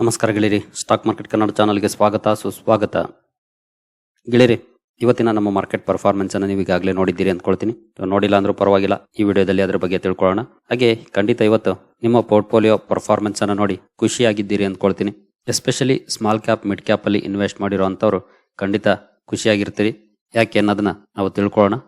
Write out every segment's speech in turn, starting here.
ನಮಸ್ಕಾರ ಗೆಳೆಯರಿ. Stock market Kannada ಚಾನಲ್ಗೆ ಸ್ವಾಗತ, ಸುಸ್ವಾಗತ. ಗೆಳೆಯರಿ, ಇವತ್ತಿನ ನಮ್ಮ ಮಾರ್ಕೆಟ್ ಪರ್ಫಾರ್ಮೆನ್ಸನ್ನು ನೀವು ಈಗಾಗಲೇ ನೋಡಿದ್ದೀರಿ ಅಂದ್ಕೊಳ್ತೀನಿ. ನೋಡಿಲ್ಲ ಅಂದರೂ ಪರವಾಗಿಲ್ಲ. ಈ ವಿಡಿಯೋದಲ್ಲಿ ಅದರ ಬಗ್ಗೆ ತಿಳ್ಕೊಳ್ಳೋಣ. ಹಾಗೆ ಖಂಡಿತ ಇವತ್ತು ನಿಮ್ಮ ಪೋರ್ಟ್ಫೋಲಿಯೋ ಪರ್ಫಾರ್ಮೆನ್ಸನ್ನು ನೋಡಿ ಖುಷಿಯಾಗಿದ್ದೀರಿ ಅಂದ್ಕೊಳ್ತೀನಿ. Especially small cap mid cap ಅಲ್ಲಿ ಇನ್ವೆಸ್ಟ್ ಮಾಡಿರೋ ಅಂಥವ್ರು ಖಂಡಿತ ಖುಷಿಯಾಗಿರ್ತೀರಿ. ಯಾಕೆ ಅನ್ನೋದನ್ನು ನಾವು ತಿಳ್ಕೊಳ್ಳೋಣ.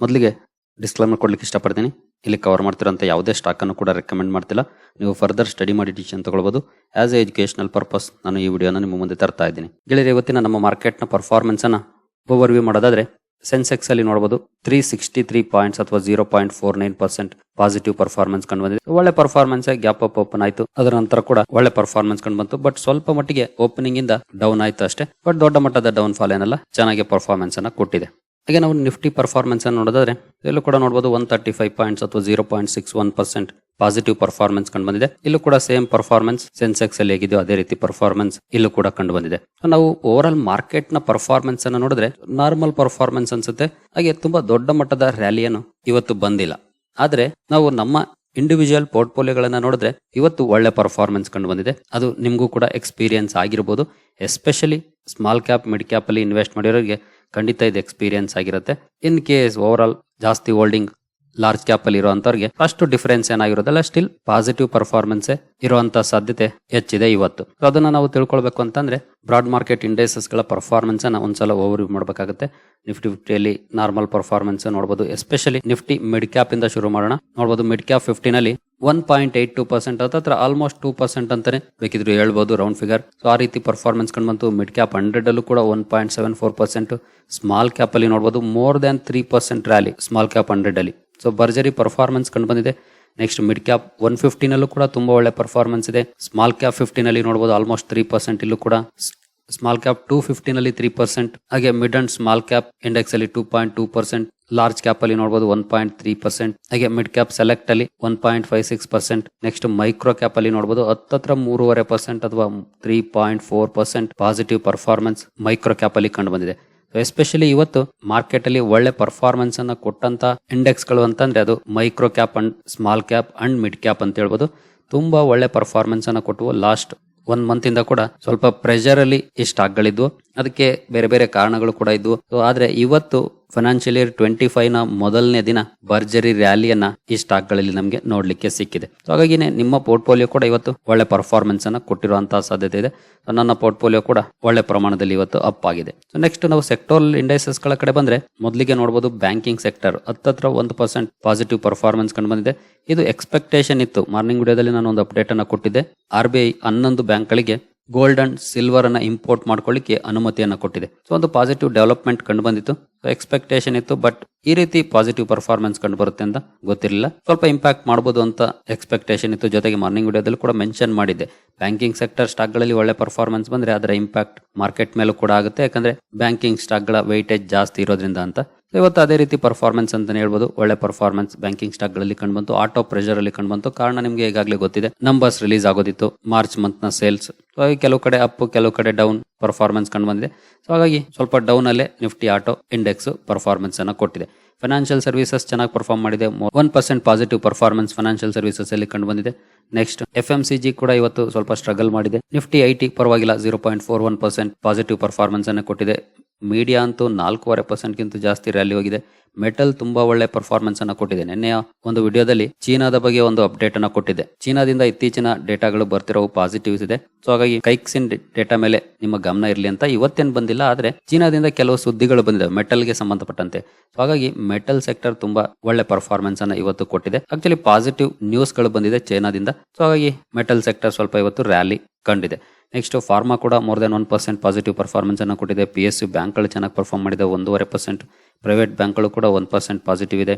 ಮೊದಲಿಗೆ ಡಿಸ್ಕ್ಲೈಮರ್ ಕೊಡ್ಲಿಕ್ಕೆ ಇಷ್ಟಪಡ್ತೀನಿ. ಇಲ್ಲಿ ಕವರ್ ಮಾಡ್ತಿರೋಂಥ ಯಾವುದೇ ಸ್ಟಾಕ್ ಅನ್ನು ಕೂಡ ರೆಕಮೆಂಡ್ ಮಾಡ್ತಿಲ್ಲ. ನೀವು ಫರ್ದರ್ ಸ್ಟಡಿ ಮಾಡಿ ಡಿಸಿಷನ್ ತಗೊಳ್ಬೋದು. ಆಸ್ ಎ ಎಜುಕೇಶನಲ್ ಪರ್ಪಸ್ ನಾನು ಈ ವಿಡಿಯೋನ ನಿಮ್ಮ ಮುಂದೆ ತರ್ತಾ ಇದ್ದೀನಿ. ಗೆಳೆಯರೆ, ಇವತ್ತಿನ ನಮ್ಮ ಮಾರ್ಕೆಟ್ನ ಪರ್ಫಾರ್ಮೆನ್ಸನ್ನು ಓವರ್ ವ್ಯೂ ಮಾಡೋದಾದ್ರೆ ಸೆನ್ಸೆಕ್ಸ್ ಅಲ್ಲಿ ನೋಡಬಹುದು ತ್ರೀ ಸಿಕ್ಸ್ಟಿ ತ್ರೀ ಪಾಯಿಂಟ್ಸ್ ಅಥವಾ zero point four nine percent positive performance ಕಂಡು ಬಂದಿದೆ. ಒಳ್ಳೆ ಪರ್ಫಾರ್ಮೆನ್ಸ್ ಗ್ಯಾಪ್ ಅಪ್ ಓಪನ್ ಆಯಿತು. ಅದರ ನಂತರ ಕೂಡ ಒಳ್ಳೆ ಪರ್ಫಾರ್ಮೆನ್ಸ್ ಕಂಡು ಬಂತು. ಬಟ್ ಸ್ವಲ್ಪ ಮಟ್ಟಿಗೆ ಓಪನಿಂಗ್ ಇಂದ ಡೌನ್ ಆಯಿತು ಅಷ್ಟೇ. ಬಟ್ ದೊಡ್ಡ ಮಟ್ಟದ ಡೌನ್ ಫಾಲ್ ಏನಲ್ಲ, ಚೆನ್ನಾಗಿ ಪರ್ಫಾರ್ಮೆನ್ಸ್ ಅನ್ನ ಕೊಟ್ಟಿದೆ. ಹಾಗೆ ನಾವು ನಿಫ್ಟಿ ಪರ್ಫಾರ್ಮೆನ್ಸ್ ಅನ್ನು ನೋಡೋದಾದ್ರೆ, ಇಲ್ಲೂ ಕೂಡ ನೋಡಬಹುದು ಒನ್ ತರ್ಟಿ ಫೈವ್ ಪಾಯಿಂಟ್ಸ್ ಅಥವಾ zero point six one percent positive performance ಕಂಡು ಬಂದಿದೆ ಇಲ್ಲೂ ಕೂಡ ಸೇಮ್ ಪರ್ಫಾರ್ಮೆನ್ಸ್ ಸೆನ್ಸೆಕ್ಸ್ ಅಲ್ಲಿ ಹೇಗಿದೆಯೋ ಅದೇ ರೀತಿ ಪರ್ಫಾರ್ಮೆನ್ಸ್ ಇಲ್ಲೂ ಕೂಡ ಕಂಡು ಬಂದಿದೆ ನಾವು ಓವರ್ ಆಲ್ ಮಾರ್ಕೆಟ್ನ ಪರ್ಫಾರ್ಮೆನ್ಸ್ ಅನ್ನು ನೋಡಿದ್ರೆ ನಾರ್ಮಲ್ ಪರ್ಫಾರ್ಮೆನ್ಸ್ ಅನ್ಸುತ್ತೆ. ಹಾಗೆ ತುಂಬಾ ದೊಡ್ಡ ಮಟ್ಟದ ರ್ಯಾಲಿಯನ್ನು ಇವತ್ತು ಬಂದಿಲ್ಲ. ಆದ್ರೆ, ನಾವು ನಮ್ಮ ಇಂಡಿವಿಜುವಲ್ ಪೋರ್ಟ್ಫೋಲಿಯೋಗಳನ್ನ ನೋಡಿದ್ರೆ, ಇವತ್ತು ಒಳ್ಳೆ ಪರ್ಫಾರ್ಮೆನ್ಸ್ ಕಂಡು ಬಂದಿದೆ ಅದು ನಿಮಗೂ ಕೂಡ ಎಕ್ಸ್ಪೀರಿಯನ್ಸ್ ಆಗಿರ್ಬೋದು. Especially small cap mid cap ಅಲ್ಲಿ ಇನ್ವೆಸ್ಟ್ ಮಾಡಿರೋರಿಗೆ ಖಂಡಿತ ಇದು ಎಕ್ಸ್ಪೀರಿಯನ್ಸ್ ಆಗಿರುತ್ತೆ. ಇನ್ ಕೇಸ್ ಓವರ್ ಆಲ್ ಜಾಸ್ತಿ ಹೋಲ್ಡಿಂಗ್ ಲಾರ್ಜ್ ಕ್ಯಾಪ್ ಅಲ್ಲಿ ಇರುವಂತವ್ರಿಗೆ ಅಷ್ಟು ಡಿಫರೆನ್ಸ್ ಏನಾಗಿರೋದಲ್ಲ ಸ್ಟಿಲ್ ಪಾಸಿಟಿವ್ ಪರ್ಫಾರ್ಮೆನ್ಸ್ ಇರುವಂತ ಸಾಧ್ಯತೆ ಹೆಚ್ಚಿದೆ ಇವತ್ತು. ಅದನ್ನ ನಾವು ತಿಳ್ಕೊಳ್ಬೇಕು ಅಂತಂದ್ರೆ ಬ್ರಾಡ್ ಮಾರ್ಕೆಟ್ ಇಂಡೆಕ್ಸಸ್ಗಳ ಪರ್ಫಾರ್ಮೆನ್ಸ್ ಅನ್ನ ಒಂದ್ಸಲ ಓವರ್ ಮಾಡಬೇಕಾಗುತ್ತೆ. ನಿಫ್ಟಿ ಫಿಫ್ಟಿಯಲ್ಲಿ ನಾರ್ಮಲ್ ಪರ್ಫಾರ್ಮೆನ್ಸ್ ನೋಡಬಹುದು ಎಸ್ಪೆಷಲಿ ನಿಫ್ಟಿ ಮಿಡ್ ಕ್ಯಾಪ್ ಇಂದ ಶುರು ಮಾಡೋಣ. ನೋಡಬಹುದು mid cap ಫಿಫ್ಟಿನಲ್ಲಿ one point eight two percent ಹತ್ರ ಆಲ್ಮೋಸ್ಟ್ ಟೂ ಪರ್ಸೆಂಟ್ ಅಂತಾನೆ ಬೇಕಿದ್ರು ಹೇಳ್ಬೋದು ರೌಂಡ್ ಫಿಗರ್ ಸೊ ಆ ರೀತಿ ಪರ್ಫಾರ್ಮೆನ್ಸ್ ಕಂಡು ಬಂತು. ಮಿಡ್ ಕ್ಯಾಪ್ ಹಂಡ್ರೆಡ್ ಅಲ್ಲೂ ಕೂಡ one point seven four percent small cap ಅಲ್ಲಿ ನೋಡಬಹುದು more than three percent rally small cap hundred ಅಲ್ಲಿ. ಸೊ ಭರ್ಜರಿ ಪರ್ಫಾರ್ಮೆನ್ಸ್ ಕಂಡು ಬಂದಿದೆ. ನೆಕ್ಸ್ಟ್ ಮಿಡ್ ಕ್ಯಾಪ್ ಒನ್ ಫಿಫ್ಟಿನಲ್ಲೂ ಕೂಡ ತುಂಬಾ ಒಳ್ಳೆ ಪರ್ಫಾರ್ಮೆನ್ಸ್ ಇದೆ. ಸ್ಮಾಲ್ ಕ್ಯಾಪ್ ಫಿಫ್ಟಿನಲ್ಲಿ ನೋಡಬಹುದು ಆಲ್ಮೋಸ್ಟ್ ತ್ರೀ ಪರ್ಸೆಂಟ್ ಇಲ್ಲೂ ಕೂಡ. ಸ್ಮಾಲ್ ಕ್ಯಾಪ್ ಟೂ ಫಿಫ್ಟಿನಲ್ಲಿ ತ್ರೀ ಪರ್ಸೆಂಟ್ ಹಾಗೆ mid and small cap index ಅಲ್ಲಿ two point two percent large cap ಅಲ್ಲಿ ನೋಡಬಹುದು ಒನ್ ಪಾಯಿಂಟ್ ತ್ರೀ ಪರ್ಸೆಂಟ್ ಹಾಗೆ ಮಿಡ್ ಕ್ಯಾಪ್ ಸೆಲೆಕ್ಟ್ ಅಲ್ಲಿ one point five six percent next micro cap ಅಲ್ಲಿ ನೋಡಬಹುದು ಹತ್ತತ್ರ ಮೂರುವರೆ ಪರ್ಸೆಂಟ್ ಅಥವಾ three point four percent positive performance micro cap ಅಲ್ಲಿ ಕಂಡು ಬಂದಿದೆ. ಎಸ್ಪೆಷಲಿ ಇವತ್ತು ಮಾರ್ಕೆಟ್ ಅಲ್ಲಿ ಒಳ್ಳೆ ಪರ್ಫಾರ್ಮೆನ್ಸ್ ಅನ್ನ ಕೊಟ್ಟಂತ ಇಂಡೆಕ್ಸ್ಗಳು ಅಂತಂದ್ರೆ ಅದು micro cap and small cap and mid cap ಅಂತ ಹೇಳ್ಬೋದು. ತುಂಬಾ ಒಳ್ಳೆ ಪರ್ಫಾರ್ಮೆನ್ಸ್ ಅನ್ನ ಕೊಟ್ಟು ಲಾಸ್ಟ್ ಒನ್ ಮಂತ್ ಇಂದ ಕೂಡ ಸ್ವಲ್ಪ ಪ್ರೆಷರ್ ಅಲ್ಲಿ ಈ ಸ್ಟಾಕ್ ಗಳಿದ್ವು ಅದಕ್ಕೆ ಬೇರೆ ಬೇರೆ ಕಾರಣಗಳು ಕೂಡ ಇದ್ವು. ಆದ್ರೆ ಇವತ್ತು ಫೈನಾನ್ಷಿಯಲ್ ಇಯರ್ ಟ್ವೆಂಟಿ ಫೈವ್ನ ಮೊದಲನೇ ದಿನ ಭರ್ಜರಿ ರ್ಯಾಲಿಯನ್ನ ಈ ಸ್ಟಾಕ್ಗಳಲ್ಲಿ ನಮಗೆ ನೋಡ್ಲಿಕ್ಕೆ ಸಿಕ್ಕಿದೆ. ಸೊ ಹಾಗಾಗಿನೇ ನಿಮ್ಮ ಪೋರ್ಟ್ಫೋಲಿಯೋ ಕೂಡ ಇವತ್ತು ಒಳ್ಳೆ ಪರ್ಫಾರ್ಮೆನ್ಸ್ ಅನ್ನ ಕೊಟ್ಟಿರುವಂತಹ ಸಾಧ್ಯತೆ ಇದೆ. ನನ್ನ ಪೋರ್ಟ್ಫೋಲಿಯೋ ಕೂಡ ಒಳ್ಳೆ ಪ್ರಮಾಣದಲ್ಲಿ ಇವತ್ತು ಅಪ್ ಆಗಿದೆ. ಸೊ ನೆಕ್ಸ್ಟ್ ನಾವು ಸೆಕ್ಟೋರಲ್ ಇಂಡೈಸಸ್ಗಳ ಕಡೆ ಬಂದ್ರೆ ಮೊದಲಿಗೆ ನೋಡಬಹುದು ಬ್ಯಾಂಕಿಂಗ್ ಸೆಕ್ಟರ್ ಹತ್ತತ್ರ ಒಂದು ಪರ್ಸೆಂಟ್ ಪಾಸಿಟಿವ್ ಪರ್ಫಾರ್ಮೆನ್ಸ್ ಕಂಡು ಬಂದಿದೆ. ಇದು ಎಕ್ಸ್ಪೆಕ್ಟೇಷನ್ ಇತ್ತು. ಮಾರ್ನಿಂಗ್ ವಿಡಿಯೋದಲ್ಲಿ ನಾನು ಒಂದು ಅಪ್ಡೇಟ್ ಅನ್ನ ಕೊಟ್ಟಿದ್ದೆ. ಆರ್ ಬಿ ಐ ಹನ್ನೊಂದು ಬ್ಯಾಂಕ್ಗಳಿಗೆ ಗೋಲ್ಡ್ ಅಂಡ್ ಸಿಲ್ವರ್ ಅನ್ನ ಇಂಪೋರ್ಟ್ ಮಾಡ್ಕೊಳ್ಳಿಕ್ಕೆ ಅನುಮತಿಯನ್ನು ಕೊಟ್ಟಿದೆ. ಸೊ ಒಂದು ಪಾಸಿಟಿವ್ ಡೆವಲಪ್ಮೆಂಟ್ ಕಂಡು ಬಂದಿತ್ತು. ಸೊ ಎಕ್ಸ್ಪೆಕ್ಟೇಷನ್ ಇತ್ತು ಬಟ್ ಈ ರೀತಿ ಪಾಸಿಟಿವ್ ಪರ್ಫಾರ್ಮೆನ್ಸ್ ಕಂಡು ಬರುತ್ತೆ ಅಂತ ಗೊತ್ತಿರಲಿಲ್ಲ. ಸ್ವಲ್ಪ ಇಂಪ್ಯಾಕ್ಟ್ ಮಾಡಬಹುದು ಅಂತ ಎಕ್ಸ್ಪೆಕ್ಟೇಷನ್ ಇತ್ತು. ಜೊತೆಗೆ ಮಾರ್ನಿಂಗ್ ವಿಡಿಯೋದಲ್ಲಿ ಕೂಡ ಮೆನ್ಷನ್ ಮಾಡಿದ್ದೆ. ಬ್ಯಾಂಕಿಂಗ್ ಸೆಕ್ಟರ್ ಸ್ಟಾಕ್ಗಳಲ್ಲಿ ಒಳ್ಳೆ ಪರ್ಫಾರ್ಮೆನ್ಸ್ ಬಂದ್ರೆ ಅದರ ಇಂಪ್ಯಾಕ್ಟ್ ಮಾರ್ಕೆಟ್ ಮೇಲೂ ಕೂಡ ಆಗುತ್ತೆ. ಯಾಕಂದ್ರೆ ಬ್ಯಾಂಕಿಂಗ್ ಸ್ಟಾಕ್ಗಳ ವೈಟೇಜ್ ಜಾಸ್ತಿ ಇರೋದ್ರಿಂದ ಅಂತ. ಇವತ್ತು ಅದೇ ರೀತಿ ಪರ್ಫಾರ್ಮೆನ್ಸ್ ಅಂತಲೇ ಹೇಳ್ಬೋದು. ಒಳ್ಳೆ ಪರ್ಫಾರ್ಮೆನ್ಸ್ ಬ್ಯಾಂಕಿಂಗ್ ಸ್ಟಾಕ್ಗಳಲ್ಲಿ ಕಂಡು ಆಟೋ ಪ್ರೆಷರ್ ಅಲ್ಲಿ ಕಂಡುಬಂತು. ಕಾರಣ ನಿಮಗೆ ಈಗಾಗಲೇ ಗೊತ್ತಿದೆ. ನಂಬರ್ಸ್ ರಿಲೀಸ್ ಆಗೋದಿತ್ತು. ಮಾರ್ಚ್ ಮಂತ್ನ ಸೇಲ್ಸ್ ಹಾಗಾಗಿ ಕೆಲವು ಕಡೆ ಅಪ್ ಕೆಲವು ಕಡೆ ಡೌನ್ ಪರ್ಫಾರ್ಮೆನ್ಸ್ ಕಂಡು ಬಂದಿದೆ ಸೊ ಹಾಗಾಗಿ ಸ್ವಲ್ಪ ಡೌನ್ ಅಲ್ಲೇ ನಿಫ್ಟಿ ಆಟೋ ಇಂಡೆಕ್ಸ್ ಪರ್ಫಾರ್ಮೆನ್ಸ್ ಅನ್ನ ಕೊಟ್ಟಿದೆ. ಫೈನಾನ್ಷಿಯಲ್ ಸರ್ವಿಸಸ್ ಚೆನ್ನಾಗಿ ಪರ್ಫಾರ್ಮ್ ಮಾಡಿದೆ. One percent positive performance financial services ಅಲ್ಲಿ ಕಂಡು ಬಂದಿದೆ next F M C G ಕೂಡ ಇವತ್ತು ಸ್ವಲ್ಪ ಸ್ಟ್ರಗಲ್ ಮಾಡಿದೆ. ನಿಫ್ಟಿ ಐ ಟಿ ಪರವಾಗಿಲ್ಲ. Zero point four one percent positive performance ಅನ್ನು ಕೊಟ್ಟಿದೆ. ಮೀಡಿಯಾ ಅಂತೂ ನಾಲ್ಕೂವರೆ ಪರ್ಸೆಂಟ್ಗಿಂತ ಜಾಸ್ತಿ ರ್ಯಾಲಿ ಹೋಗಿದೆ. ಮೆಟಲ್ ತುಂಬಾ ಒಳ್ಳೆ ಪರ್ಫಾರ್ಮೆನ್ಸ್ ಅನ್ನ ಕೊಟ್ಟಿದೆ. ನಿನ್ನೆಯ ಒಂದು ವಿಡಿಯೋದಲ್ಲಿ ಚೀನಾದ ಬಗ್ಗೆ ಒಂದು ಅಪ್ಡೇಟ್ ಅನ್ನ ಕೊಟ್ಟಿದೆ. ಚೀನಾದಿಂದ ಇತ್ತೀಚಿನ ಡೇಟಾಗಳು ಬರ್ತಿರೋ ಪಾಸಿಟಿವ್ಸ್ ಇದೆ. ಸೊ ಹಾಗಾಗಿ ಕೈಕ್ಸಿನ್ ಡೇಟಾ ಮೇಲೆ ನಿಮ್ಮ ಗಮನ ಇರಲಿ ಅಂತ ಇವತ್ತೇನು ಬಂದಿಲ್ಲ, ಆದ್ರೆ ಚೀನಾದಿಂದ ಕೆಲವು ಸುದ್ದಿಗಳು ಬಂದಿದೆ ಮೆಟಲ್ಗೆ ಸಂಬಂಧಪಟ್ಟಂತೆ. ಸೊ ಹಾಗಾಗಿ ಮೆಟಲ್ ಸೆಕ್ಟರ್ ತುಂಬಾ ಒಳ್ಳೆ ಪರ್ಫಾರ್ಮೆನ್ಸ್ ಅನ್ನ ಇವತ್ತು ಕೊಟ್ಟಿದೆ. ಆಕ್ಚುಲಿ ಪಾಸಿಟಿವ್ ನ್ಯೂಸ್ಗಳು ಬಂದಿದೆ ಚೈನಾದಿಂದ. ಸೊ ಹಾಗಾಗಿ ಮೆಟಲ್ ಸೆಕ್ಟರ್ ಸ್ವಲ್ಪ ಇವತ್ತು ರ್ಯಾಲಿ ಕಂಡಿದೆ. ನೆಕ್ಸ್ಟ್ ಫಾರ್ಮಾ ಕೂಡ more than one percent positive performance ಅನ್ನು ಕೊಟ್ಟಿದೆ. ಪಿ ಎಸ್ ಯು ಬ್ಯಾಂಕ್ಗಳು ಚೆನ್ನಾಗಿ ಪರ್ಫಾರ್ಮ್ ಮಾಡಿದೆ. ಒಂದೂವರೆ ಪರ್ಸೆಂಟ್ ಪ್ರೈವೇಟ್ ಬ್ಯಾಂಕ್ಗಳು ಕೂಡ ಒನ್ ಪರ್ಸೆಂಟ್ ಪಾಸಿಟಿವ್ ಇದೆ.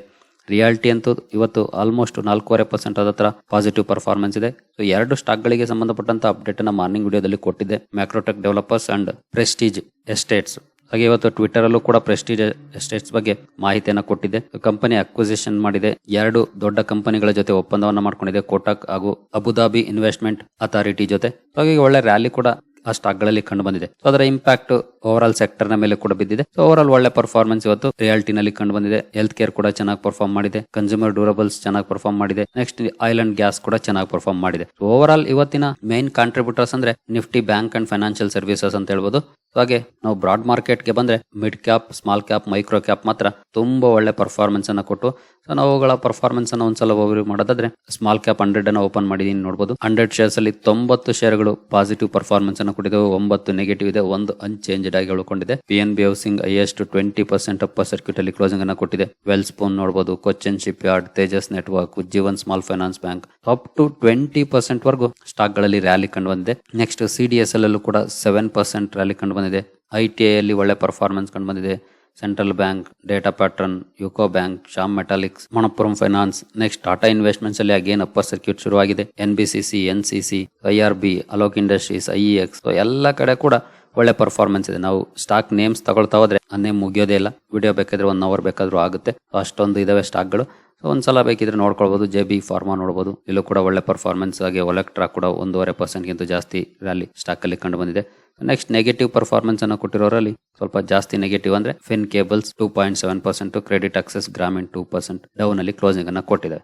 ರಿಯಾಲಿಟಿ ಅಂತೂ ಇವತ್ತು ಆಲ್ಮೋಸ್ಟ್ ನಾಲ್ಕೂವರೆ ಪರ್ಸೆಂಟ್ ಹತ್ರ ಪಾಸಿಟಿವ್ ಪರ್ಫಾರ್ಮೆನ್ಸ್ ಇದೆ. ಸೊ ಎರಡು ಸ್ಟಾಕ್ಗಳಿಗೆ ಸಂಬಂಧಪಟ್ಟಂತ ಅಪ್ಡೇಟ್ ಅನ್ನ ಮಾರ್ನಿಂಗ್ ವಿಡಿಯೋದಲ್ಲಿ ಕೊಟ್ಟಿದೆ. Macrotech Developers and Prestige Estates ಹಾಗೆ ಇವತ್ತು ಟ್ವಿಟರ್ ಅಲ್ಲೂ ಕೂಡ ಪ್ರೆಸ್ಟೀಜ್ ಎಸ್ಟೇಟ್ಸ್ ಬಗ್ಗೆ ಮಾಹಿತಿಯನ್ನು ಕೊಟ್ಟಿದೆ. ಕಂಪನಿ ಅಕ್ವಿಸಿಷನ್ ಮಾಡಿದೆ. ಎರಡು ದೊಡ್ಡ ಕಂಪನಿಗಳ ಜೊತೆ ಒಪ್ಪಂದವನ್ನು ಮಾಡ್ಕೊಂಡಿದೆ. ಕೋಟಕ್ ಹಾಗೂ ಅಬುದಾಬಿ ಇನ್ವೆಸ್ಟ್ಮೆಂಟ್ ಅಥಾರಿಟಿ ಜೊತೆ. ಹಾಗಾಗಿ ಒಳ್ಳೆ ರ್ಯಾಲಿ ಕೂಡ ಆ ಸ್ಟಾಕ್ಗಳಲ್ಲಿ ಕಂಡು ಬಂದಿದೆ ಸೊ ಅದರ ಇಂಪ್ಯಾಕ್ಟ್ ಓವರ್ ಆಲ್ ಸೆಕ್ಟರ್ನ ಮೇಲೆ ಕೂಡ ಬಿದ್ದಿದೆ. ಸೊ ಓವರ್ ಆಲ್ ಒಳ್ಳೆ ಪರ್ಫಾರ್ಮೆನ್ಸ್ ಇವತ್ತು ರಿಯಾಲಿಟಿನಲ್ಲಿ ಕಂಡು ಬಂದಿದೆ ಹೆಲ್ತ್ ಕೇರ್ ಕೂಡ ಚೆನ್ನಾಗಿ ಪರ್ಫಾರ್ಮ್ ಮಾಡಿದೆ. ಕನ್ಸ್ಯೂಮರ್ ಡ್ಯೂರಬಲ್ಸ್ ಚೆನ್ನಾಗಿ ಪರ್ಫಾರ್ಮ್ ಮಾಡಿದೆ. ನೆಕ್ಸ್ಟ್ ಆಯಿಲ್ ಅಂಡ್ ಗ್ಯಾಸ್ ಕೂಡ ಚೆನ್ನಾಗಿ ಪರ್ಫಾರ್ಮ್ ಮಾಡಿದೆ. ಓವರ್ ಆಲ್ ಇವತ್ತಿನ ಮೇನ್ ಕಾಂಟ್ರಿಬ್ಯೂಟರ್ಸ್ ಅಂದ್ರೆ Nifty bank and financial services ಅಂತ ಹೇಳ್ಬೋದು. ಹಾಗೆ ನಾವು ಬ್ರಾಡ್ ಮಾರ್ಕೆಟ್ಗೆ ಬಂದ್ರೆ mid cap small cap micro cap ಮಾತ್ರ ತುಂಬಾ ಒಳ್ಳೆ ಪರ್ಫಾರ್ಮೆನ್ಸ್ ಅನ್ನ ಕೊಟ್ಟು ಸೊ ನಾವು ಅವುಗಳ ಪರ್ಫಾರ್ಮೆನ್ಸ್ ಅನ್ನ ಒಂದ್ಸಲ ಓವರ್ ಮಾಡೋದಾದ್ರೆ ಸ್ಮಾಲ್ ಕ್ಯಾಪ್ ಹಂಡ್ರೆಡ್ ಅನ್ನ ಓಪನ್ ಮಾಡಿದೀನಿ ನೋಡಬಹುದು ಹಂಡ್ರೆಡ್ ಶೇರ್ಸ್ ಅಲ್ಲಿ ತೊಂಬತ್ತು ಶೇರ್ಗಳು ಪಾಸಿಟಿವ್ ಪರ್ಫಾರ್ಮೆನ್ಸ್ ಅನ್ನು ಕೊಟ್ಟಿದ್ದವು ಒಂಬತ್ತು ನೆಗೆಟಿವ್ ಇದೆ, ಒಂದು ಅನ್ಚೇಂಜ್ಡ್ ಆಗಿ ಉಳ್ಕೊಂಡಿದೆ. P N B housing highest twenty percent up circuit ಅಲ್ಲಿ ಕ್ಲೋಸಿಂಗ್ ಅನ್ನ ಕೊಟ್ಟಿದೆ. ವೆಲ್ ಸ್ಪೂನ್ ನೋಡಬಹುದು Cochin shipyard Tejas network Jeevan small finance bank up to twenty percent ವರೆಗೂ ಸ್ಟಾಕ್ಗಳಲ್ಲಿ ರ್ಯಾಲಿ ಕಂಡು ಬಂದಿದೆ. ನೆಕ್ಸ್ಟ್ ಸಿ ಡಿ ಎಸ್ ಅಲ್ಲೂ ಕೂಡ ಸೆವೆನ್ ಪರ್ಸೆಂಟ್ ರ್ಯಾಲಿ ಕಂಡು ಬಂದಿದೆ. ಐ ಟಿ ಐ ಅಲ್ಲಿ ಒಳ್ಳೆ ಪರ್ಫಾರ್ಮೆನ್ಸ್ ಕಂಡು ಬಂದಿದೆ. Central Bank, data pattern, UCO Bank Shyam Metalics Manappuram finance, next Tata investments ಅಲ್ಲಿ ಅಗೇನ್ ಅಪ್ಪರ್ ಸರ್ಕ್ಯೂಟ್ ಶುರುವಾಗಿದೆ. N B C C N C C I R B Alok industries I X ಎಲ್ಲ ಕಡೆ ಕೂಡ ಒಳ್ಳೆ performance ಇದೆ. ನಾವು stock names ತಗೊಳ್ತಾ ಹೋದ್ರೆ ಆ ನೇಮ್ ಮುಗಿಯೋದೇ ಇಲ್ಲ. ವಿಡಿಯೋ ಬೇಕಾದ್ರೆ ಒನ್ ಅವರ್ ಬೇಕಾದ್ರೂ ಆಗುತ್ತೆ. ಅಷ್ಟೊಂದು ಇದಾವೆ ಸ್ಟಾಕ್ಗಳು ಒಂದ್ಸಲ ಬೇಕಿದ್ರೆ ನೋಡ್ಕೊಳ್ಬಹುದು ಜೆ ಬಿ ಫಾರ್ಮಾ ನೋಡಬಹುದು ಇಲ್ಲೂ ಕೂಡ ಒಳ್ಳೆ ಪರ್ಫಾರ್ಮೆನ್ಸ್ ಆಗಿ ಒಲೆಕ್ಟ್ರಾ ಕೂಡ ಒಂದೂವರೆ ಪರ್ಸೆಂಟ್ಗಿಂತ ಜಾಸ್ತಿ ರ್ಯಾಲಿ ಸ್ಟಾಕ್ ಅಲ್ಲಿ ಕಂಡು ಬಂದಿದೆ. ನೆಕ್ಸ್ಟ್ ನೆಗೆಟಿವ್ ಪರ್ಫಾರ್ಮೆನ್ಸ್ ಅನ್ನು ಕೊಟ್ಟಿರೋರಲ್ಲಿ ಸ್ವಲ್ಪ ಜಾಸ್ತಿ ನೆಗೆಟಿವ್ ಅಂದ್ರೆ fin cables two point seven percent credit access Grameen two percent down ಅಲ್ಲಿ ಕ್ಲೋಸಿಂಗ್ ಅನ್ನು ಕೊಟ್ಟಿದೆ.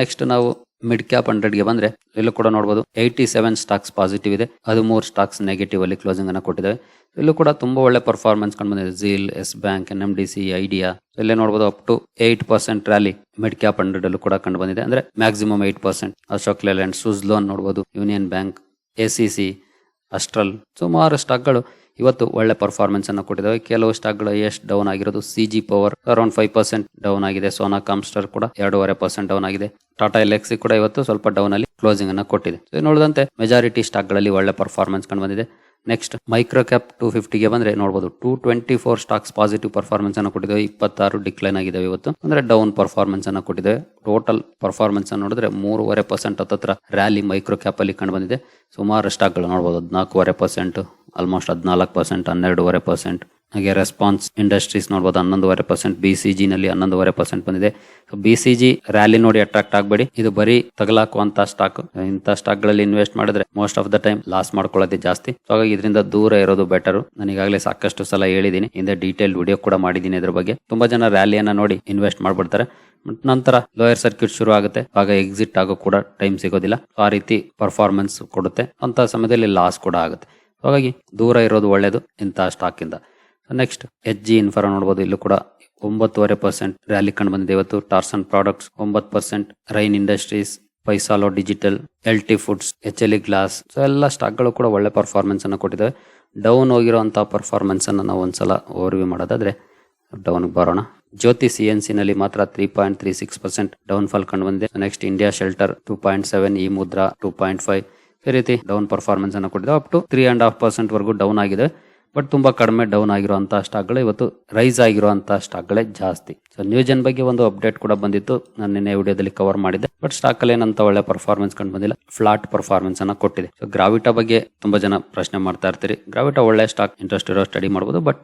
ನೆಕ್ಸ್ಟ್ ನಾವು ಮಿಡ್ ಕ್ಯಾಪ್ ಹಂಡ್ರೆಡ್ಗೆ ಬಂದ್ರೆ, ಇಲ್ಲೂ ಕೂಡ ನೋಡಬಹುದು ಏಯ್ಟಿ ಸೆವೆನ್ ಸ್ಟಾಕ್ಸ್ ಪಾಸಿಟಿವ್ ಇದೆ. ಹದಿಮೂರು ಸ್ಟಾಕ್ಸ್ ನೆಗೆಟಿವ್ ಅಲ್ಲಿ ಕ್ಲೋಸಿಂಗ್ ಅನ್ನ ಕೊಟ್ಟಿದ್ದಾವೆ ಇಲ್ಲೂ ಕೂಡ ತುಂಬಾ ಒಳ್ಳೆ ಪರ್ಫಾರ್ಮೆನ್ಸ್ ಕಂಡು ಬಂದಿದೆ. ZEEL Yes Bank N M D C Idea ಇಲ್ಲೇ ನೋಡಬಹುದು up to eight percent rally mid cap hundred ಅಲ್ಲೂ ಕೂಡ ಕಂಡು ಬಂದಿದೆ. ಅಂದ್ರೆ maximum eight percent Ashok Leyland Suzlon ನೋಡಬಹುದು Union Bank A C C Astral ಸುಮಾರು ಸ್ಟಾಕ್ಗಳು ಇವತ್ತು ಒಳ್ಳೆ ಪರ್ಫಾರ್ಮೆನ್ಸ್ ಅನ್ನು ಕೊಟ್ಟಿದ್ದಾವೆ. ಕೆಲವು ಸ್ಟಾಕ್ಗಳು ಎಷ್ಟು ಡೌನ್ ಆಗಿರೋದು. C G power around five percent down ಆಗಿದೆ. ಸೋನಾ ಕಾಮ್ಸ್ಟರ್ ಕೂಡ ಎರಡೂವರೆ ಪರ್ಸೆಂಟ್ ಡೌನ್ ಆಗಿದೆ. ಟಾಟಾ ಎಲೆಕ್ಸಿ ಕೂಡ ಇವತ್ತು ಸ್ವಲ್ಪ ಡೌನ್ ಅಲ್ಲಿ ಕ್ಲೋಸಿಂಗ್ ಅನ್ನು ಕೊಟ್ಟಿದೆ. ನೋಡಿದಂತೆ ಮೆಜಾರಿಟಿ ಸ್ಟಾಕ್ಗಳಲ್ಲಿ ಒಳ್ಳೆ ಪರ್ಫಾರ್ಮೆನ್ಸ್ ಕಂಡು ಬಂದಿದೆ. ನೆಕ್ಸ್ಟ್ ಮೈಕ್ರೋ ಕ್ಯಾಪ್ ಟೂ ಫಿಫ್ಟಿಗೆ ಬಂದ್ರೆ ನೋಡಬಹುದು two twenty four stocks positive performance ಅನ್ನು ಕೊಟ್ಟಿದ್ದಾವೆ. ಇಪ್ಪತ್ತಾರು ಡಿಕ್ಲೈನ್ ಆಗಿದೆ ಇವತ್ತು. ಅಂದ್ರೆ ಡೌನ್ ಪರ್ಫಾರ್ಮೆನ್ಸ್ ಅನ್ನು ಕೊಟ್ಟಿದೆ ಟೋಟಲ್ ಪರ್ಫಾರ್ಮೆನ್ಸ್ ಅನ್ನು ನೋಡಿದ್ರೆ ಮೂರುವರೆ ಪರ್ಸೆಂಟ್ ಹತ್ತತ್ರ ರ್ಯಾಲಿ ಮೈಕ್ರೋ ಕ್ಯಾಪ್ ಅಲ್ಲಿ ಕಂಡು ಬಂದಿದೆ. ಸುಮಾರು ಸ್ಟಾಕ್ಗಳು ನೋಡಬಹುದು ಹದಿನಾಲ್ಕೂವರೆ ಪರ್ಸೆಂಟ್ ಆಲ್ಮೋಸ್ಟ್ ಹದಿನಾಲ್ಕು ಪರ್ಸೆಂಟ್ ಹನ್ನೆರಡೂವರೆ ಪರ್ಸೆಂಟ್ ಹಾಗೆ ರೆಸ್ಪಾನ್ಸ್ ಇಂಡಸ್ಟ್ರೀಸ್ ನೋಡಬಹುದು ಹನ್ನೊಂದುವರೆ ಪರ್ಸೆಂಟ್ ಬಿ ಸಿ ಜಿನಲ್ಲಿ ಹನ್ನೊಂದುವರೆ ಪರ್ಸೆಂಟ್ ಬಂದಿದೆ. ಬಿ ಸಿ ಜಿ ರ್ಯಾಲಿ ನೋಡಿ ಅಟ್ರಾಕ್ಟ್ ಆಗಬೇಡಿ. ಇದು ಬರೀ ತಗಲಾಕುವಂತ ಸ್ಟಾಕ್ ಇಂಥ ಸ್ಟಾಕ್ಗಳಲ್ಲಿ ಇನ್ವೆಸ್ಟ್ ಮಾಡಿದ್ರೆ most of the time loss ಮಾಡ್ಕೊಳ್ಳೋದೇ ಜಾಸ್ತಿ. ಸೊ ಹಾಗಾಗಿ ಇದರಿಂದ ದೂರ ಇರೋದು ಬೆಟರ್ ಈಗಾಗಲೇ ಸಾಕಷ್ಟು ಸಲ ಹೇಳಿದ್ದೀನಿ. ಹಿಂದೆ ಡೀಟೇಲ್ ವಿಡಿಯೋ ಕೂಡ ಮಾಡಿದ್ದೀನಿ ಇದ್ರ ಬಗ್ಗೆ. ತುಂಬಾ ಜನ ರ್ಯಾಲಿಯನ್ನ ನೋಡಿ ಇನ್ವೆಸ್ಟ್ ಮಾಡ್ಬಿಡ್ತಾರೆ. ನಂತರ ಲೋಯರ್ ಸರ್ಕ್ಯೂಟ್ ಶುರು ಆಗುತ್ತೆ. ಆಗ ಎಕ್ಸಿಟ್ ಆಗೋ ಕೂಡ ಟೈಮ್ ಸಿಗೋದಿಲ್ಲ. ಆ ರೀತಿ ಪರ್ಫಾರ್ಮೆನ್ಸ್ ಕೊಡುತ್ತೆ. ಅಂತ ಸಮಯದಲ್ಲಿ ಲಾಸ್ ಕೂಡ ಆಗುತ್ತೆ. ಹಾಗಾಗಿ ದೂರ ಇರೋದು ಒಳ್ಳೆಯದು ಇಂಥ ಸ್ಟಾಕ್ ಇಂದ. ನೆಕ್ಸ್ಟ್ ಎಚ್ ಜಿ ಇನ್ಫ್ರಾ ನೋಡ್ಬೋದು, ಇಲ್ಲೂ ಕೂಡ ಒಂಬತ್ತುವರೆ ಪರ್ಸೆಂಟ್ ರ್ಯಾಲಿ ಕಂಡು ಬಂದಿದೆ ಇವತ್ತು. ಟಾರ್ಸನ್ ಪ್ರಾಡಕ್ಟ್ಸ್ ಒಂಬತ್ತು percent Rain industries Paisalo digital L T foods H L E glass so ಎಲ್ಲ ಸ್ಟಾಕ್ಗಳು ಕೂಡ ಒಳ್ಳೆ ಪರ್ಫಾರ್ಮೆನ್ಸ್ ಅನ್ನು ಕೊಟ್ಟಿದ್ದಾವೆ. ಡೌನ್ ಹೋಗಿರುವಂತಹ ಪರ್ಫಾರ್ಮೆನ್ಸ್ ಅನ್ನು ನಾವು ಒಂದ್ಸಲ ಓವರ್ವ್ಯೂ ಮಾಡೋದಾದ್ರೆ ಡೌನ್ ಬರೋಣ. ಜ್ಯೋತಿ ಸಿ ಎನ್ ಸಿ ನಲ್ಲಿ ಮಾತ್ರ three point three six percent down fall ಕಂಡು ಬಂದಿದೆ. Next India shelter two point seven E Mudhra two point five ಈ ರೀತಿ ಡೌನ್ ಪರ್ಫಾರ್ಮೆನ್ಸ್ ಅನ್ನು ಕೊಟ್ಟಿದೆ. Up to three and half percent ವರೆಗೂ ಡೌನ್ ಆಗಿದೆ. ಬಟ್ ತುಂಬಾ ಕಡಿಮೆ ಡೌನ್ ಆಗಿರುವಂತಹ ಸ್ಟಾಕ್ಗಳು ಇವತ್ತು ರೈಸ್ ಆಗಿರುವಂತಹ ಸ್ಟಾಕ್ಗಳೇ ಜಾಸ್ತಿ. ಸೊ ನ್ಯೂಜನ್ ಬಗ್ಗೆ ಒಂದು ಅಪ್ಡೇಟ್ ಕೂಡ ಬಂದಿತ್ತು. ನಾನು ನಿನ್ನೆ ವಿಡಿಯೋದಲ್ಲಿ ಕವರ್ ಮಾಡಿದ್ದೆ. ಬಟ್ ಸ್ಟಾಕ್ ಅಲ್ಲಿ ಏನಂತ ಒಳ್ಳೆ ಪರ್ಫಾರ್ಮೆನ್ಸ್ ಕಂಡು ಬಂದಿಲ್ಲ. ಫ್ಲಾಟ್ ಪರ್ಫಾರ್ಮೆನ್ಸ್ ಅನ್ನ ಕೊಟ್ಟಿದೆ. ಸೊ ಗ್ರಾವಿಟಾ ಬಗ್ಗೆ ತುಂಬಾ ಜನ ಪ್ರಶ್ನೆ ಮಾಡ್ತಾ ಇರ್ತೀರಿ. ಗ್ರಾವಿಟಾ ಒಳ್ಳೆ ಸ್ಟಾಕ್ ಇಂಟ್ರೆಸ್ಟ್ ಇರೋ ಸ್ಟಡಿ ಮಾಡಬಹುದು ಬಟ್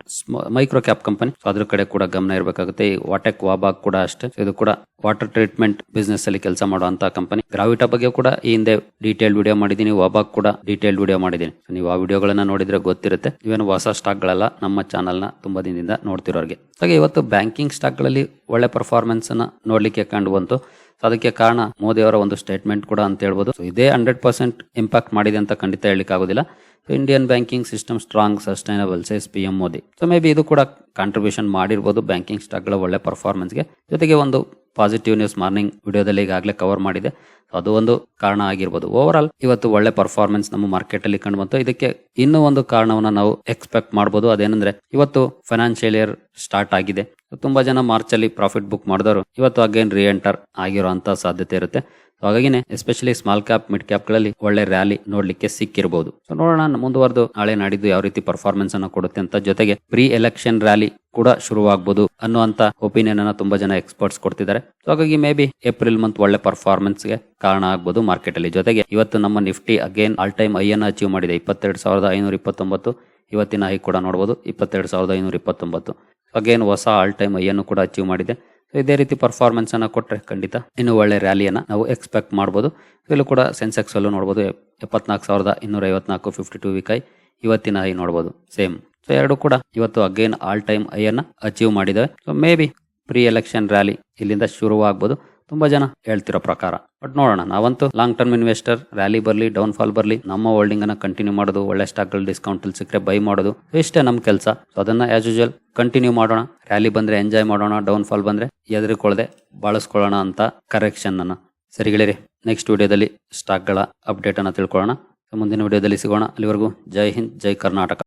ಮೈಕ್ರೋ ಕ್ಯಾಪ್ ಕಂಪನಿ ಅದ್ರ ಕಡೆ ಕೂಡ ಗಮನ ಇರಬೇಕಾಗುತ್ತೆ. ಈ ವಾಟೆಕ್ ವಾಬಾಗ್ ಕೂಡ ಅಷ್ಟೇ. ಇದು ಕೂಡ ವಾಟರ್ ಟ್ರೀಟ್ಮೆಂಟ್ ಬಿಸ್ನೆಸ್ ಅಲ್ಲಿ ಕೆಲಸ ಮಾಡುವಂತ ಕಂಪನಿ ಗ್ರಾವಿಟಾ ಬಗ್ಗೆ ಕೂಡ ಈ ಹಿಂದೆ ಡೀಟೇಲ್ ವಿಡಿಯೋ ಮಾಡಿದೀನಿ ವಾಬಾಗ್ ಕೂಡ ಡೀಟೇಲ್ ವಿಡಿಯೋ ಮಾಡಿದೀನಿ ನೀವು ಆ ವಿಡಿಯೋಗಳನ್ನ ನೋಡಿದ್ರೆ ಗೊತ್ತಿರುತ್ತೆ. ಇವೇನು ಹೊಸ ಸ್ಟಾಕ್ ಗಳಲ್ಲ ನಮ್ಮ ಚಾನಲ್ನ ತುಂಬಾ ದಿನದಿಂದ ನೋಡ್ತಿರೋರಿಗೆ. ಹಾಗೆ ಇವತ್ತು ಬ್ಯಾಂಕಿಂಗ್ ಸ್ಟಾಕ್ಗಳಲ್ಲಿ ಒಳ್ಳೆ ಪರ್ಫಾರ್ಮೆನ್ಸ್ ಅನ್ನ ನೋಡ್ಲಿಕ್ಕೆ ಕಂಡು ಬಂತು. So, ಅದಕ್ಕೆ ಕಾರಣ ಮೋದಿ ಅವರ ಒಂದು ಸ್ಟೇಟ್ಮೆಂಟ್ ಕೂಡ ಅಂತ ಹೇಳ್ಬೋದು. ಸೊ ಇದೇ ಹಂಡ್ರೆಡ್ ಪರ್ಸೆಂಟ್ ಇಂಪ್ಯಾಕ್ಟ್ ಮಾಡಿದೆ ಅಂತ ಖಂಡಿತ ಹೇಳಲಿಕ್ಕೆ ಆಗೋದಿಲ್ಲ. Indian banking system strong sustainable says P M Modi so maybe ಇದು ಕೂಡ ಕಾಂಟ್ರಿಬ್ಯೂಷನ್ ಮಾಡಿರ್ಬೋದು ಬ್ಯಾಂಕಿಂಗ್ ಸ್ಟಾಕ್ಗಳ ಒಳ್ಳೆ ಪರ್ಫಾರ್ಮೆನ್ಸ್ಗೆ ಜೊತೆಗೆ ಒಂದು ಪಾಸಿಟಿವ್ ನ್ಯೂಸ್ ಮಾರ್ನಿಂಗ್ ವಿಡಿಯೋದಲ್ಲಿ ಈಗಾಗಲೇ ಕವರ್ ಮಾಡಿದೆ. ಅದು ಒಂದು ಕಾರಣ ಆಗಿರ್ಬೋದು. ಓವರ್ ಇವತ್ತು ಒಳ್ಳೆ ಪರ್ಫಾರ್ಮೆನ್ಸ್ ನಮ್ಮ ಮಾರ್ಕೆಟ್ ಅಲ್ಲಿ ಕಂಡು ಬಂತು. ಇದಕ್ಕೆ ಇನ್ನೂ ಒಂದು ಕಾರಣವನ್ನು ನಾವು ಎಕ್ಸ್ಪೆಕ್ಟ್ ಮಾಡಬಹುದು ಅದೇನಂದ್ರೆ, ಇವತ್ತು ಫೈನಾನ್ಷಿಯಲ್ ಇಯರ್ ಸ್ಟಾರ್ಟ್ ಆಗಿದೆ. ತುಂಬಾ ಜನ ಮಾರ್ಚ್ ಅಲ್ಲಿ ಪ್ರಾಫಿಟ್ ಬುಕ್ ಮಾಡಿದವರು. ಇವತ್ತು ಅಗೇನ್ ರೀ ಎಂಟರ್ ಸಾಧ್ಯತೆ ಇರುತ್ತೆ. ಹಾಗಾಗಿನೇ ಎಸ್ಪೆಷಲಿ ಸ್ಮಾಲ್ ಕ್ಯಾಪ್ ಮಿಡ್ ಕ್ಯಾಪ್ಗಳಲ್ಲಿ ಒಳ್ಳೆ ರ್ಯಾಲಿ ನೋಡ್ಲಿಕ್ಕೆ ಸಿಕ್ಕಿರಬಹುದು ಸೊ ನೋಡೋಣ ಮುಂದುವರೆದು ನಾಳೆ ನಾಡಿದ್ದು ಯಾವ ರೀತಿ ಪರ್ಫಾರ್ಮೆನ್ಸ್ ಅನ್ನು ಕೊಡುತ್ತೆ ಅಂತ ಜೊತೆಗೆ ಪ್ರೀ ಎಲೆಕ್ಷನ್ ರ್ಯಾಲಿ ಕೂಡ ಶುರುವಾಗಬಹುದು ಅನ್ನುವಂತ ಒಪಿನಿಯನ್ ಅನ್ನ ತುಂಬಾ ಜನ ಎಕ್ಸ್ಪರ್ಟ್ಸ್ ಕೊಡ್ತಿದ್ದಾರೆ. ಸೊ ಹಾಗಾಗಿ ಮೇ ಬಿ ಏಪ್ರಿಲ್ ಮಂತ್ ಒಳ್ಳೆ ಪರ್ಫಾರ್ಮೆನ್ಸ್ಗೆ ಕಾರಣ ಆಗಬಹುದು ಮಾರ್ಕೆಟ್ ಅಲ್ಲಿ. ಜೊತೆಗೆ ಇವತ್ತು ನಮ್ಮ Nifty again all time high ಅನ್ನು ಅಚೀವ್ ಮಾಡಿದೆ. ಇಪ್ಪತ್ತೆರಡು ಸಾವಿರದ ಐನೂರ ಇಪ್ಪತ್ತೊಂಬತ್ತು. ಇವತ್ತಿನ ಹೈ ಕೂಡ ನೋಡ್ಬೋದು. ಇಪ್ಪತ್ತೆರಡು ಸಾವಿರದ ಐನೂರ ಇಪ್ಪತ್ತೊಂಬತ್ತು. ಅಗೇನ್ ಹೊಸ ಆಲ್ ಟೈಮ್ ಐಯನ್ನು ಕೂಡ ಅಚೀವ್ ಮಾಡಿದೆ. ಸೊ ಇದೇ ರೀತಿ ಪರ್ಫಾರ್ಮೆನ್ಸ್ ಅನ್ನು ಕೊಟ್ಟರೆ ಖಂಡಿತ ಇನ್ನು ಒಳ್ಳೆ ರ್ಯಾಲಿಯನ್ನ ನಾವು ಎಕ್ಸ್ಪೆಕ್ಟ್ ಮಾಡ್ಬೋದು. ಇಲ್ಲೂ ಕೂಡ ಸೆನ್ಸೆಕ್ಸ್ ಅಲ್ಲೂ ನೋಡ್ಬೋದು. ಎಪ್ಪತ್ನಾಲ್ಕು ಸಾವಿರದ ಇನ್ನೂರ ಐವತ್ನಾಲ್ಕು ಫಿಫ್ಟಿ ಟೂ ವಿಕೈ ಇವತ್ತಿನ ಹೈ ನೋಡ್ಬೋದು. ಸೇಮ್ ಸೊ ಎರಡು ಕೂಡ ಇವತ್ತು ಅಗೇನ್ ಆಲ್ ಟೈಮ್ ಹೈ ಅನ್ನ achieve ಮಾಡಿದ್ದಾವೆ so maybe pre election rally ಇಲ್ಲಿಂದ ಶುರುವಾಗಬಹುದು ತುಂಬಾ ಜನ ಹೇಳ್ತಿರೋ ಪ್ರಕಾರ. ಬಟ್ ನೋಡೋಣ, ನಾವಂತೂ ಲಾಂಗ್ ಟರ್ಮ್ ಇನ್ವೆಸ್ಟರ್ ರ್ಯಾಲಿ ಬರಲಿ ಡೌನ್ ಫಾಲ್ ಬರಲಿ, ನಮ್ಮ ಹೋಲ್ಡಿಂಗ್ ಅನ್ನ ಕಂಟಿನ್ಯೂ ಮಾಡೋದು, ಒಳ್ಳೆ ಸ್ಟಾಕ್ಗಳು ಡಿಸ್ಕೌಂಟ್ ಅಲ್ಲಿ ಸಿಕ್ಕರೆ ಬೈ ಮಾಡೋದು, ಇಷ್ಟೇ ನಮ್ಮ ಕೆಲಸ. ಸೊ ಅದನ್ನ ಆಸ್ ಯೂಶಲ್ ಕಂಟಿನ್ಯೂ ಮಾಡೋಣ. ರ್ಯಾಲಿ ಬಂದ್ರೆ ಎಂಜಾಯ್ ಮಾಡೋಣ ಡೌನ್ ಫಾಲ್ ಬಂದ್ರೆ ಎದುರುಕೊಳ್ಳದೆ ಬಳಸ್ಕೊಳ್ಳೋಣ ಅಂತ ಕರೆಕ್ಷನ್ ಅನ್ನ. ಸರಿ ಗೆಳೆಯರಿ ನೆಕ್ಸ್ಟ್ ವಿಡಿಯೋದಲ್ಲಿ ಸ್ಟಾಕ್ಗಳ ಅಪ್ಡೇಟ್ ಅನ್ನ ತಿಳ್ಕೊಳ್ಳೋಣ. ಮುಂದಿನ ವಿಡಿಯೋದಲ್ಲಿ ಸಿಗೋಣ. ಅಲ್ಲಿವರೆಗೂ ಜೈ ಹಿಂದ್, ಜೈ ಕರ್ನಾಟಕ.